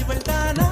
இவள் தானா